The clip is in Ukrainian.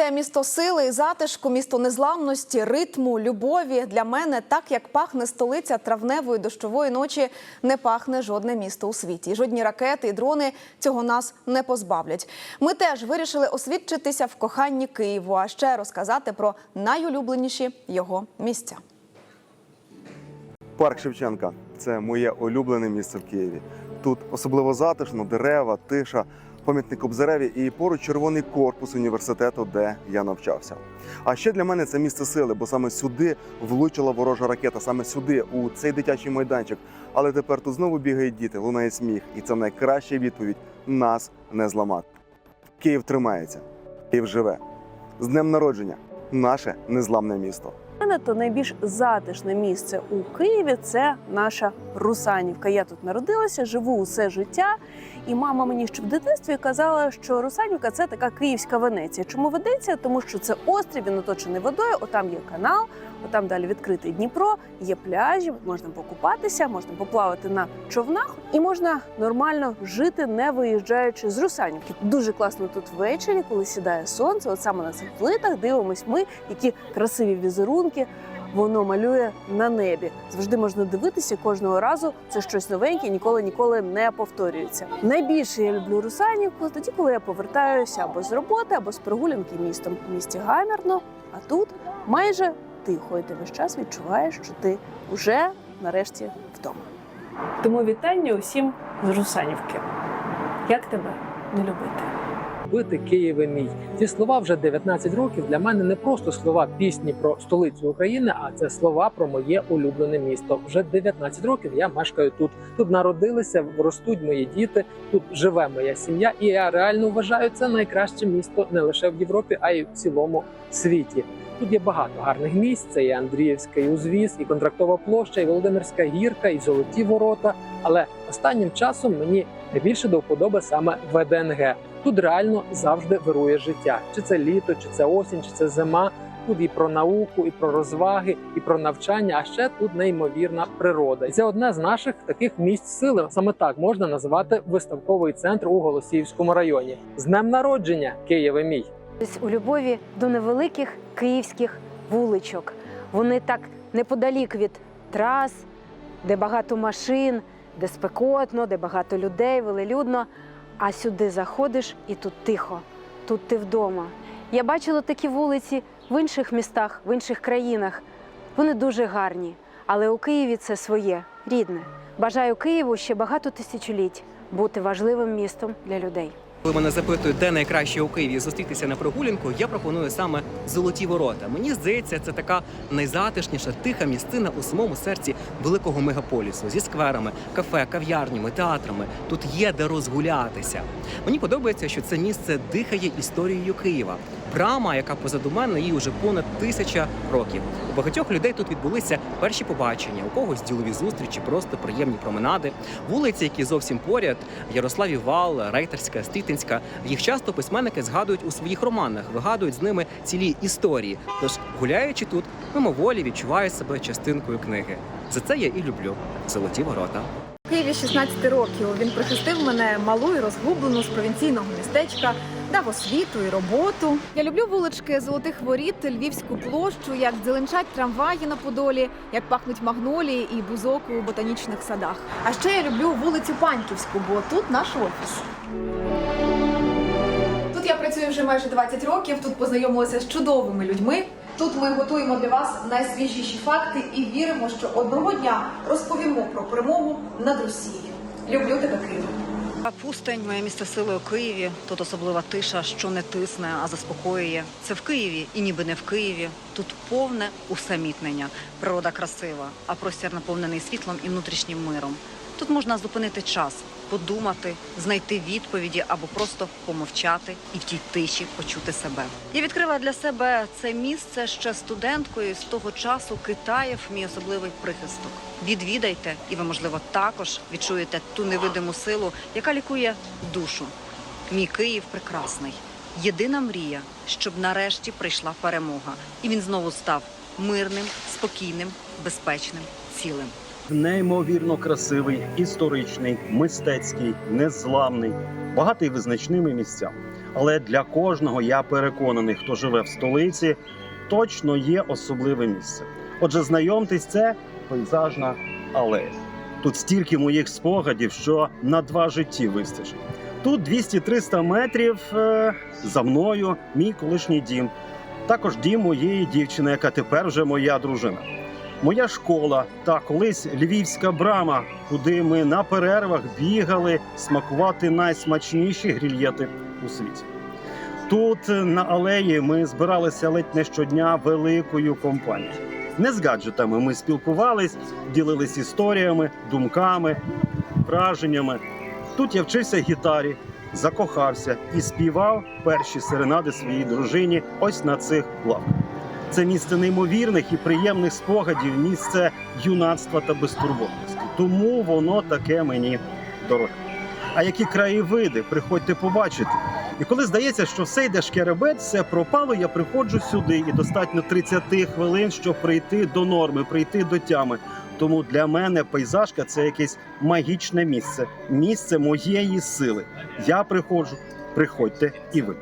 Це місто сили і затишку, місто незламності, ритму, любові. Для мене так як пахне столиця травневої дощової ночі, не пахне жодне місто у світі. Жодні ракети і дрони цього нас не позбавлять. Ми теж вирішили освідчитися в коханні Києву, а ще розказати про найулюбленіші його місця. Парк Шевченка це моє улюблене місце в Києві. Тут особливо затишно, дерева, тиша, пам'ятник Обзереві і поруч червоний корпус університету, де я навчався. А ще для мене це місце сили, бо саме сюди влучила ворожа ракета, саме сюди, у цей дитячий майданчик. Але тепер тут знову бігають діти, лунає сміх, і це найкраща відповідь: нас не зламати. Київ тримається, Київ живе. З днем народження, наше незламне місто. Мене то найбільш затишне місце у Києві це наша Русанівка. Я тут народилася, живу усе життя. І мама мені ще в дитинстві казала, що Русанівка це така київська Венеція. Чому Венеція? Тому що це острів, він оточений водою. Отам є канал, отам далі відкритий Дніпро, є пляжі, можна покупатися, можна поплавати на човнах, і можна нормально жити, не виїжджаючи з Русанівки. Дуже класно тут ввечері, коли сідає сонце. От саме на цих плитах дивимось ми, які красиві візерунки воно малює на небі. Завжди можна дивитися кожного разу. Це щось новеньке, ніколи ніколи не повторюється. Найбільше я люблю Русанівку тоді, коли я повертаюся або з роботи, або з прогулянки містом. В місті гамірно, а тут майже тихо, і ти весь час відчуваєш, що ти вже нарешті вдома. Тому вітання усім з Русанівки. Як тебе не любити? Бити Києве мій. Ці слова вже 19 років для мене не просто слова пісні про столицю України, а це слова про моє улюблене місто. Вже 19 років я мешкаю тут. Тут народилися, ростуть мої діти, тут живе моя сім'я, і я реально вважаю це найкраще місто не лише в Європі, а й в цілому світі. Тут є багато гарних місць. Це і Андріївський узвіз, і контрактова площа, і Володимирська гірка, і золоті ворота. Але останнім часом мені найбільше до вподоби саме ВДНГ. Тут реально завжди вирує життя. Чи це літо, чи це осінь, чи це зима. Тут і про науку, і про розваги, і про навчання. А ще тут неймовірна природа. І це одне з наших таких місць сили. Саме так можна називати виставковий центр у Голосіївському районі. З днем народження, Києве мій. У любові до невеликих київських вуличок. Вони так неподалік від трас, де багато машин, де спекотно, де багато людей, велелюдно. А сюди заходиш і тут тихо, тут ти вдома. Я бачила такі вулиці в інших містах, в інших країнах. Вони дуже гарні, але у Києві це своє, рідне. Бажаю Києву ще багато тисячоліть бути важливим містом для людей. Коли мене запитують, де найкраще у Києві зустрітися на прогулянку, я пропоную саме золоті ворота. Мені здається, це така найзатишніша тиха місцина у самому серці великого мегаполісу зі скверами, кафе, кав'ярнями, театрами. Тут є де розгулятися. Мені подобається, що це місце дихає історією Києва. Брама, яка позаду мене, їй уже понад тисяча років. У багатьох людей тут відбулися перші побачення, у когось ділові зустрічі, просто приємні променади. Вулиці, які зовсім поряд, Ярославі Вал, Рейтерська, Стрітинська. Їх часто письменники згадують у своїх романах, вигадують з ними цілі історії. Тож, гуляючи тут, мимоволі відчуваю себе частинкою книги. За це я і люблю золоті ворота. Києві 16 років. Він прихистив мене малу і розгублену з провінційного містечка, дав освіту і роботу. Я люблю вулички Золотих Воріт, Львівську площу, як дзеленчать трамваї на Подолі, як пахнуть магнолії і бузок у ботанічних садах. А ще я люблю вулицю Паньківську, бо тут наш офіс. Тут я працюю вже майже 20 років. Тут познайомилася з чудовими людьми. Тут ми готуємо для вас найсвіжіші факти і віримо, що одного дня розповімо про перемогу над Росією. Люблю тебе, Київ. Пустень, моє місце сили у Києві. Тут особлива тиша, що не тисне, а заспокоює. Це в Києві і ніби не в Києві. Тут повне усамітнення. Природа красива, а простір наповнений світлом і внутрішнім миром. Тут можна зупинити час, подумати, знайти відповіді або просто помовчати і в тій тиші почути себе. Я відкрила для себе це місце ще студенткою. З того часу Китаєв мій особливий прихисток. Відвідайте, і ви, можливо, також відчуєте ту невидиму силу, яка лікує душу. Мій Київ прекрасний. Єдина мрія, щоб нарешті прийшла перемога, і він знову став мирним, спокійним, безпечним, цілим. Неймовірно красивий, історичний, мистецький, незламний, багатий визначними місцями. Але для кожного я переконаний, хто живе в столиці, точно є особливе місце. Отже, знайомтесь, це пейзажна алея. Тут стільки моїх спогадів, що на два житті вистачить. Тут 200-300 метрів е, за мною мій колишній дім. Також дім моєї дівчини, яка тепер вже моя дружина. Моя школа та колись львівська брама, куди ми на перервах бігали смакувати найсмачніші грільєти у світі. Тут на алеї ми збиралися ледь не щодня великою компанією. Не з гаджетами ми спілкувались, ділились історіями, думками, враженнями. Тут я вчився гітарі, закохався і співав перші серенади своїй дружині ось на цих лавках. Це місце неймовірних і приємних спогадів, місце юнацтва та безтурботності. Тому воно таке мені дороге. А які краєвиди, приходьте побачити. І коли здається, що все йде шкеребець, все пропало, я приходжу сюди, і достатньо 30 хвилин, щоб прийти до норми, прийти до тями. Тому для мене пейзажка це якесь магічне місце, місце моєї сили. Я приходжу, приходьте і ви.